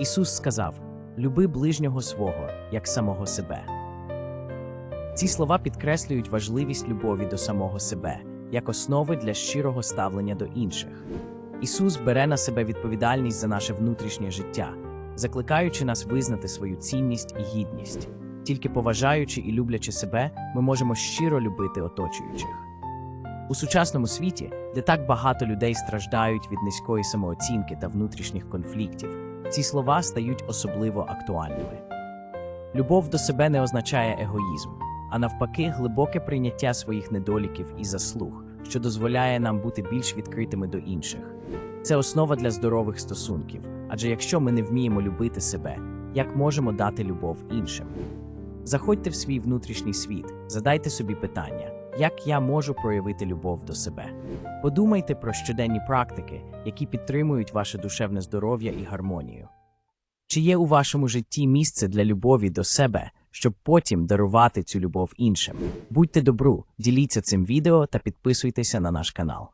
Ісус сказав: Люби ближнього свого, як самого себе. Ці слова підкреслюють важливість любові до самого себе як основи для щирого ставлення до інших. Ісус бере на себе відповідальність за наше внутрішнє життя, закликаючи нас визнати свою цінність і гідність. Тільки поважаючи і люблячи себе, ми можемо щиро любити оточуючих. У сучасному світі, де так багато людей страждають від низької самооцінки та внутрішніх конфліктів, ці слова стають особливо актуальними. Любов до себе не означає егоїзм, а навпаки, глибоке прийняття своїх недоліків і заслуг, що дозволяє нам бути більш відкритими до інших. Це основа для здорових стосунків, адже якщо ми не вміємо любити себе, як можемо дати любов іншим? Заходьте в свій внутрішній світ, задайте собі питання, як я можу проявити любов до себе. Подумайте про щоденні практики, які підтримують ваше душевне здоров'я і гармонію. Чи є у вашому житті місце для любові до себе, щоб потім дарувати цю любов іншим? Будьте добру, діліться цим відео та підписуйтеся на наш канал.